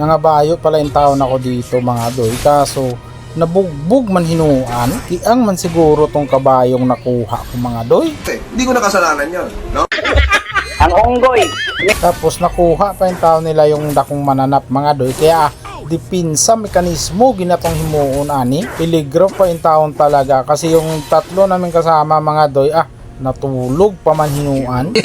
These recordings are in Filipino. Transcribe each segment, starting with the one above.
Nangabayo pala yung taon ako dito mga doy. Kaso nabugbog man hinuan. Tiang man siguro tong kabayong nakuha ko mga doy. Hindi ko nakasalanan yun, no? Ang unggoy. Tapos nakuha pa yung tao nila yung dakong mananap mga doy. Kaya dipinsa mekanismo ginatong himuon ani. Peligro pa yung taon talaga. Kasi yung tatlo namin kasama mga doy ah natulog pa man hinuan.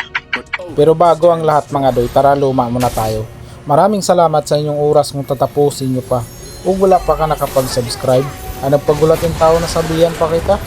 Pero bago ang lahat mga doy, tara luma muna tayo. Maraming salamat sa inyong oras kung tatapusin nyo pa. Kung wala pa ka nakapag-subscribe, pagulat yung tao na sabihan pa kita?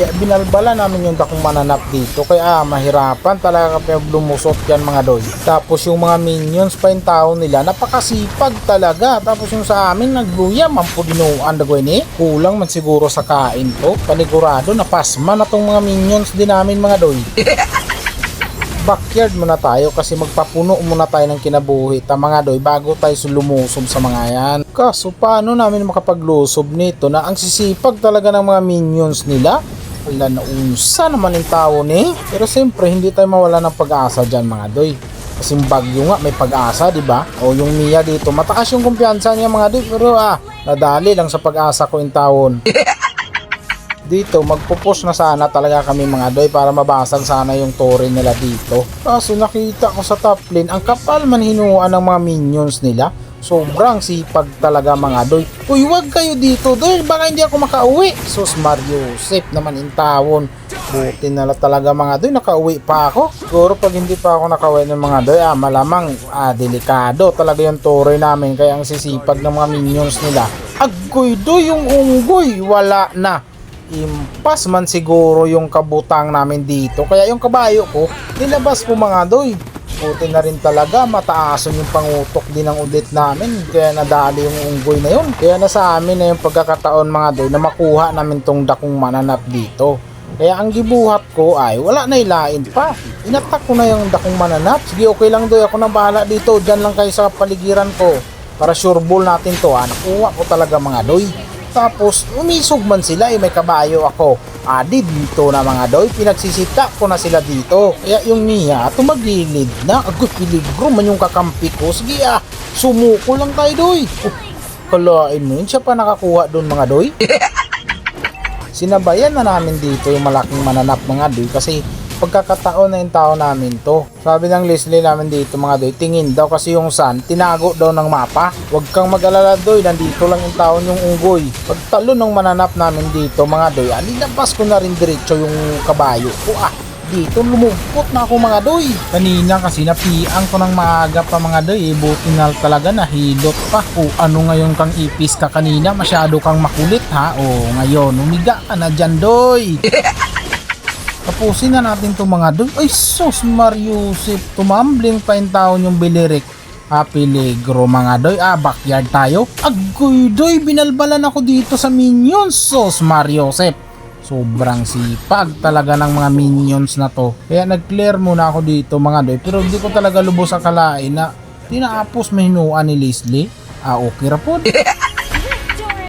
Kaya binalbala namin yung dakong mananap dito. Kaya ah, mahirapan talaga kami lumusot yan mga doy. Tapos yung mga minions pa yung tao nila, napakasipag talaga. Tapos yung sa amin, nagluya, mampudinuan dagoy ni. Kulang man siguro sa kain to. Panigurado, napasma na tong mga minions din namin mga doy. Backyard muna tayo kasi magpapuno muna tayo ng kinabuhi ta mga doy bago tayo lumusob sa mga yan. Kaso paano namin makapaglusob nito na ang sisipag talaga ng mga minions nila? Wala na unsa naman yung tao ni. Pero siyempre hindi tayo mawala ng pag-asa dyan mga doy. Kasi bagyo nga may pag-asa, di ba? O yung Mia dito, mataas yung kumpiyansa niya mga doy. Pero ah, nadali lang sa pag-asa ko yung taon. Dito, magpupus na sana talaga kami mga doy para mabasag sana yung tore nila dito. Kaso nakita ko sa top lane, ang kapal man hinuan ng mga minions nila. Sobrang sipag talaga mga doy. Uy, wag kayo dito doy, baka hindi ako makauwi. Sus Mario, safe naman in tawon. Buti na lang talaga mga doy, nakauwi pa ako. Siguro pag hindi pa ako nakauwi ng mga doy, ah, malamang ah, delikado talaga yung tore namin. Kaya ang sisipag ng mga minions nila. Agoy doy, yung unggoy, wala na impas man siguro yung kabutang namin dito. Kaya yung kabayo ko, nilabas ko mga doy. Buti na rin talaga, mataason yung pangutok din ng udit namin. Kaya nadali yung unggoy na yun. Kaya nasa amin na yung pagkakataon mga doy na makuha namin tong dakong mananap dito. Kaya ang gibuhat ko ay wala na ilain pa. Inatak ko na yung dakong mananap. Sige okay lang doy, ako na bahala dito. Diyan lang kayo sa paligiran ko. Para sure ball natin to ha. Nakuha ko talaga mga doy. Tapos, umisog man sila, eh, may kabayo ako. Adi dito na mga doy, pinagsisita ko na sila dito. Kaya yung niya, tumagilid na. Agoy, piligro man yung kakampi ko. Sige ah, sumuko lang tayo doy. Oh, kalain mo yun, siya pa nakakuha doon mga doy. Sinabayan na namin dito yung malaking mananap mga doy kasi pagkakataon na yung tao namin to. Sabi ng Leslie namin dito mga doy, tingin daw kasi yung sun, tinago daw ng mapa. Huwag kang mag-alala doy, nandito lang yung taon yung unggoy. Pagtalo ng mananap namin dito mga doy, alinabas ko na rin diretso yung kabayo ko ah. Dito lumugpot na ako mga doy. Kanina kasi napiang ko ng maaga pa mga doy. Eh, buti na talaga nahilot pa. O ano ngayon kang ipis ka kanina? Masyado kang makulit ha? O ngayon, umiga ka na dyan doy. Tapusin na natin to mga doy. Ay sus Mariusip. Tumambling pa yung taon yung bilirik. Happy Legro mga doy. Ah, backyard tayo. Agoy doy, binalbalan ako dito sa minions. Sus Mariusip. Sobrang sipag talaga ng mga minions na to. Kaya nag-clear muna ako dito mga doy. Pero hindi ko talaga lubos akalain na tinapos mahinuan ni Leslie. Ah, okay ra po.